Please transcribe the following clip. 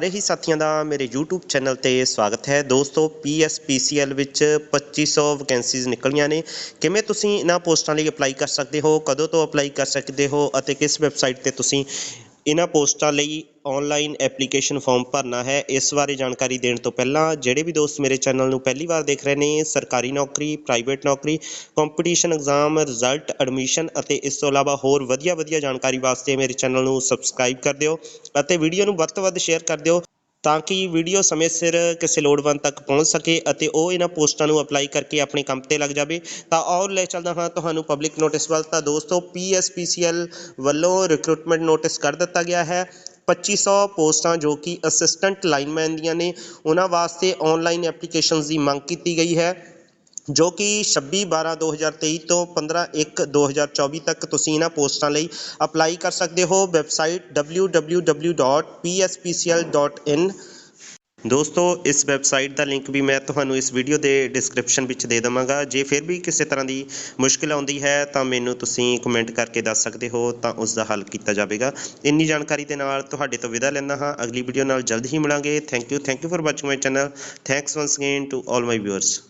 ਸਾਰੇ ਹੀ ਸਾਥੀਆਂ ਦਾ ਮੇਰੇ YouTube ਚੈਨਲ ਤੇ ਸਵਾਗਤ ਹੈ। ਦੋਸਤੋ PSPCL ਵਿੱਚ 2500 ਵੈਕੈਂਸੀਜ਼ ਨਿਕਲੀਆਂ ਨੇ। ਕਿਵੇਂ ਤੁਸੀਂ ਇਹਨਾਂ ਪੋਸਟਾਂ ਲਈ ਅਪਲਾਈ ਕਰ ਸਕਦੇ ਹੋ? ਕਦੋਂ ਤੋਂ ਅਪਲਾਈ ਕਰ ਸਕਦੇ ਹੋ? ਅਤੇ ਕਿਸ ਵੈਬਸਾਈਟ ਤੇ ਤੁਸੀਂ ਇਹਨਾਂ ਪੋਸਟਾਂ ਲਈ ਔਨਲਾਈਨ ਐਪਲੀਕੇਸ਼ਨ ਫਾਰਮ ਭਰਨਾ ਹੈ। ਇਸ ਬਾਰੇ ਜਾਣਕਾਰੀ ਦੇਣ ਤੋਂ ਪਹਿਲਾਂ ਜਿਹੜੇ ਵੀ ਦੋਸਤ ਮੇਰੇ ਚੈਨਲ ਨੂੰ ਪਹਿਲੀ ਵਾਰ ਦੇਖ ਰਹੇ ਨੇ, ਸਰਕਾਰੀ ਨੌਕਰੀ ਪ੍ਰਾਈਵੇਟ ਨੌਕਰੀ ਕੰਪੀਟੀਸ਼ਨ ਐਗਜ਼ਾਮ ਰਿਜ਼ਲਟ ਐਡਮਿਸ਼ਨ ਅਤੇ ਇਸ ਤੋਂ ਇਲਾਵਾ ਹੋਰ ਵਧੀਆ ਵਧੀਆ ਜਾਣਕਾਰੀ ਵਾਸਤੇ ਮੇਰੇ ਚੈਨਲ ਨੂੰ ਸਬਸਕ੍ਰਾਈਬ ਕਰ ਦਿਓ ਅਤੇ ਵੀਡੀਓ ਨੂੰ ਵੱਧ ਤੋਂ ਵੱਧ ਸ਼ੇਅਰ ਕਰ ਦਿਓ। ਤਾਂ ਕਿ ਵੀਡੀਓ ਸਮੇਂ ਸਿਰ ਕਿਸੇ ਲੋੜਵੰਦ ਤੱਕ ਪਹੁੰਚ ਸਕੇ ਅਤੇ ਉਹ ਇਹਨਾਂ ਪੋਸਟਾਂ ਨੂੰ ਅਪਲਾਈ ਕਰਕੇ ਆਪਣੇ ਕੰਮ ਤੇ ਲੱਗ ਜਾਵੇ। ਤਾਂ ਔਰ ਲੈ ਚੱਲਦਾ ਹਾਂ, ਤੁਹਾਨੂੰ ਪਬਲਿਕ ਨੋਟਿਸ ਵੱਲ। ਤਾਂ ਦੋਸਤੋ PSPCL ਵੱਲੋਂ ਰਿਕਰੂਟਮੈਂਟ ਨੋਟਿਸ ਕਰ ਦਿੱਤਾ ਗਿਆ ਹੈ। 2500 ਪੋਸਟਾਂ ਜੋ ਕਿ ਅਸਿਸਟੈਂਟ ਲਾਈਨਮੈਨ ਦੀਆਂ ਨੇ, ਉਹਨਾਂ ਵਾਸਤੇ ਆਨਲਾਈਨ ਐਪਲੀਕੇਸ਼ਨਸ ਦੀ ਮੰਗ ਕੀਤੀ ਗਈ ਹੈ। ਜੋ ਕਿ 26 12 2023 ਤੋਂ 15 1 2024 ਤੱਕ ਤੁਸੀਂ ਇਹਨਾਂ ਪੋਸਟਾਂ ਲਈ ਅਪਲਾਈ ਕਰ ਸਕਦੇ ਹੋ। ਵੈਬਸਾਈਟ www.pspcl.in ਦੋਸਤੋ, ਇਸ ਵੈਬਸਾਈਟ ਦਾ ਲਿੰਕ ਵੀ ਮੈਂ ਤੁਹਾਨੂੰ ਇਸ ਵੀਡੀਓ ਦੇ ਡਿਸਕ੍ਰਿਪਸ਼ਨ ਵਿੱਚ ਦੇ ਦੇਵਾਂਗਾ। ਜੇ ਫਿਰ ਵੀ ਕਿਸੇ ਤਰ੍ਹਾਂ ਦੀ ਮੁਸ਼ਕਿਲ ਆਉਂਦੀ ਹੈ, ਤਾਂ ਮੈਨੂੰ ਤੁਸੀਂ ਕਮੈਂਟ ਕਰਕੇ ਦੱਸ ਸਕਦੇ ਹੋ, ਤਾਂ ਉਸ ਦਾ ਹੱਲ ਕੀਤਾ ਜਾਵੇਗਾ। ਇੰਨੀ ਜਾਣਕਾਰੀ ਦੇ ਨਾਲ ਤੁਹਾਡੇ ਤੋਂ ਵਿਦਾ ਲੈਂਦਾ ਹਾਂ। ਅਗਲੀ ਵੀਡੀਓ ਨਾਲ ਜਲਦ ਹੀ ਮਿਲਾਂਗੇ। Thank you thank you for watching my channel thanks once again to all my viewers